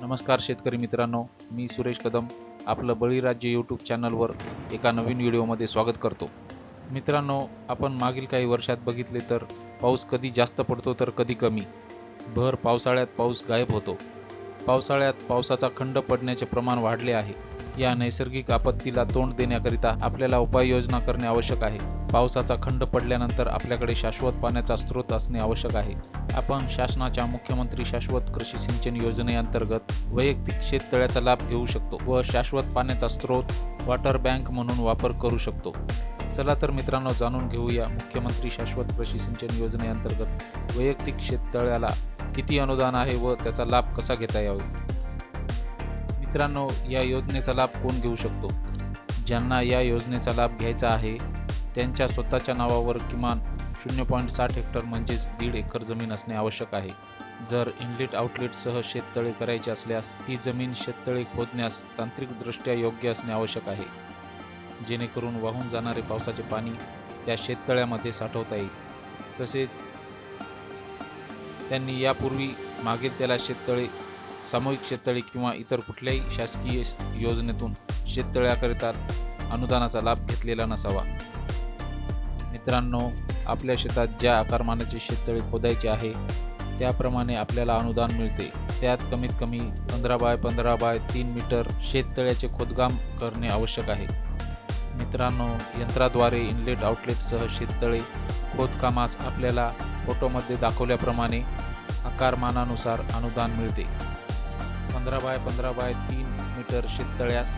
नमस्कार शेतकरी मित्रांनो मी सुरेश कदम आपलं बळीराज्य यूट्यूब चॅनलवर एका नवीन व्हिडिओमध्ये स्वागत करतो. मित्रांनो आपण मागील काही वर्षात बघितले तर पाऊस कधी जास्त पडतो तर कधी कमी. भर पावसाळ्यात पाऊस गायब होतो. पावसाळ्यात पावसाचा खंड पडण्याचे प्रमाण वाढले आहे. या नैसर्गिक आपत्तीला तोंड देण्याकरिता आपल्याला उपाययोजना करणे आवश्यक आहे. पावसाचा खंड पडल्यानंतर आपल्याकडे शाश्वत पाण्याचा स्रोत असणे आवश्यक आहे. आपण शासनाच्या मुख्यमंत्री शाश्वत कृषी सिंचन योजनेअंतर्गत वैयक्तिक शेततळ्याचा लाभ घेऊ शकतो व शाश्वत पाण्याचा स्रोत वॉटर बँक म्हणून वापर करू शकतो. चला तर मित्रांनो जाणून घेऊया मुख्यमंत्री शाश्वत कृषी सिंचन योजनेअंतर्गत वैयक्तिक शेततळ्याला किती अनुदान आहे व त्याचा लाभ कसा घेता यावा? मित्रांनो या योजनेचा लाभ कोण घेऊ शकतो? ज्यांना या योजनेचा लाभ घ्यायचा आहे त्यांच्या स्वतःच्या नावावर किमान शून्य पॉईंट साठ हेक्टर म्हणजेच दीड एकर जमीन असणे आवश्यक आहे. जर इनलेट आउटलेटसह शेततळे करायचे असल्यास ती जमीन शेततळे खोदण्यास तांत्रिकदृष्ट्या योग्य असणे आवश्यक आहे. जेणेकरून वाहून जाणारे पावसाचे पाणी त्या शेततळ्यामध्ये साठवता येईल. तसेच त्यांनी यापूर्वी मागील त्याला शेततळे सामूहिक शेततळे किंवा इतर कुठल्याही शासकीय योजनेतून शेततळ्याकरिता अनुदानाचा लाभ घेतलेला नसावा. मित्रांनो आपल्या शेतात ज्या आकारमानाचे शेततळे खोदायचे आहे त्याप्रमाणे आपल्याला अनुदान मिळते. त्यात कमीत कमी पंधरा बाय पंधरा बाय तीन मीटर शेततळ्याचे खोदकाम करणे आवश्यक आहे. मित्रांनो यंत्राद्वारे इनलेट आउटलेटसह शेततळे खोदकामास आपल्याला फोटोमध्ये दाखवल्याप्रमाणे आकारमानानुसार अनुदान मिळते. पंधरा बाय पंधरा बाय तीन मीटर शेततळ्यास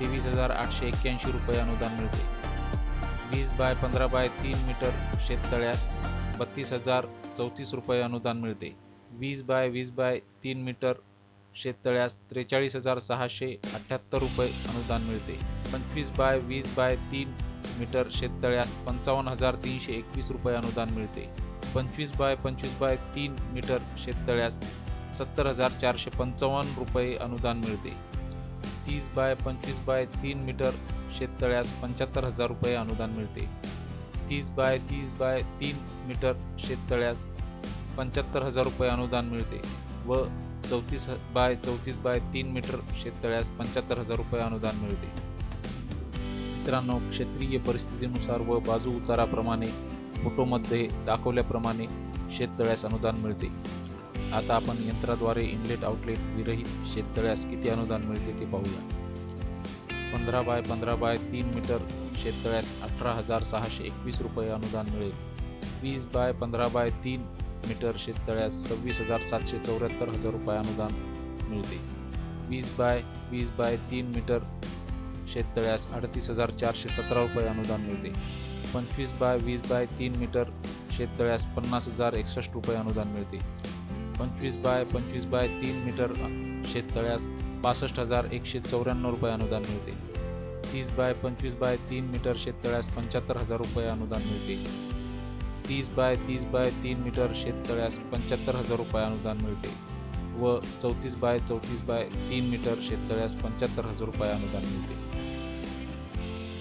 तेवीस हजार आठशे एक्क्याऐंशी रुपये अनुदान मिळते. वीस बाय पंधरा बाय तीन मीटर शेततळ्यास बत्तीस हजार चौतीस रुपये अनुदान मिळते. वीस बाय वीस बाय तीन मीटर शेततळ्यास त्रेचाळीस हजार सहाशे अठ्ठ्याहत्तर रुपये अनुदान मिळते. पंचवीस बाय वीस बाय तीन मीटर शेततळ्यास पंचावन्न हजार तीनशे एकवीस रुपये अनुदान मिळते. पंचवीस बाय पंचवीस बाय तीन मीटर शेततळ्यास सत्तर हजार चारशे पंचावन्न रुपये अनुदान मिळते. तीस बाय पंचवीस बाय तीन मीटर शेततळ्यास पंच्याहत्तर हजार रुपये अनुदान मिळते. तीस बाय तीस बाय तीन मीटर शेततळ्यास पंच्याहत्तर हजार रुपये अनुदान मिळते व चौतीस बाय चौतीस बाय तीन मीटर शेततळ्यास पंच्याहत्तर हजार रुपये अनुदान मिळते. मित्रांनो क्षेत्रीय परिस्थितीनुसार व बाजू उताराप्रमाणे फोटोमध्ये दाखवल्याप्रमाणे शेततळ्यास अनुदान मिळते. आता आपण यंत्राद्वारे इनलेट आउटलेट विरहित शेततळ्यास किती अनुदान मिळते ते पाहूया. पंधरा बाय पंधरा बाय तीन मीटर शेततळ्यास अठरा हजार सहाशे एकवीस रुपये अनुदान मिळेल. वीस बाय पंधरा बाय तीन मीटर शेततळ्यास सव्वीस हजार सातशे चौऱ्याहत्तर हजार रुपये अनुदान मिळते. वीस बाय वीस बाय तीन मीटर शेततळ्यास अडतीस हजार चारशे सतरा रुपये अनुदान मिळते. पंचवीस बाय वीस बाय तीन मीटर शेततळ्यास पन्नास हजार एकसष्ट रुपये अनुदान मिळते. पंचवीस बाय पंचवीस बाय तीन मीटर शेततळ्यास पासष्ट हजार एकशे चौऱ्याण्णव रुपये अनुदान मिळते. तीस बाय पंचवीस बाय तीन मीटर शेततळ्यास पंच्याहत्तर हजार रुपये अनुदान मिळते. तीस बाय तीस बाय तीन मीटर शेततळ्यास पंच्याहत्तर हजार रुपये अनुदान मिळते व चौतीस बाय चौतीस बाय तीन मीटर शेततळ्यास पंच्याहत्तर हजार रुपये अनुदान मिळते.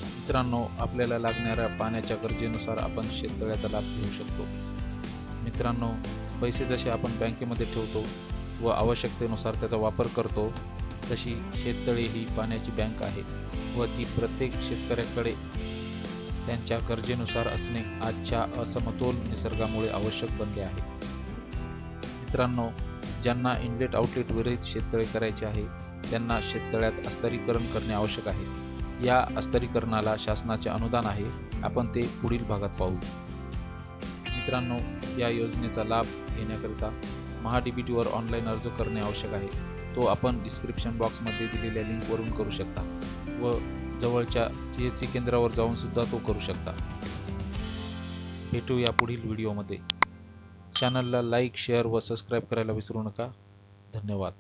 मित्रांनो आपल्याला लागणाऱ्या पाण्याच्या गरजेनुसार आपण शेततळ्याचा लाभ घेऊ शकतो. मित्रांनो पैसे जसे आपण बँकेमध्ये ठेवतो व आवश्यकतेनुसार त्याचा वापर करतो तशी शेततळे ही पाण्याची बँक आहे व ती प्रत्येक शेतकऱ्याकडे त्यांच्या गरजेनुसार असणे आजच्या असमतोल निसर्गामुळे आवश्यक बनले आहे. मित्रांनो ज्यांना इनलेट आउटलेट विरहित शेततळे करायचे आहे त्यांना शेततळ्यात अस्तरीकरण करणे आवश्यक आहे. या अस्तरीकरणाला शासनाचे अनुदान आहे. आपण ते पुढील भागात पाहू. मित्रांनो या योजनेचा लाभ घेण्याकरिता महाडीबीटीवर ऑनलाईन अर्ज करणे आवश्यक आहे. तो आपण डिस्क्रिप्शन बॉक्समध्ये दिलेल्या लिंकवरून करू शकता व जवळच्या सी एस सी केंद्रावर जाऊन सुद्धा तो करू शकता. भेटू या पुढील व्हिडिओमध्ये चॅनलला लाईक शेअर व सबस्क्राईब करायला विसरू नका. धन्यवाद.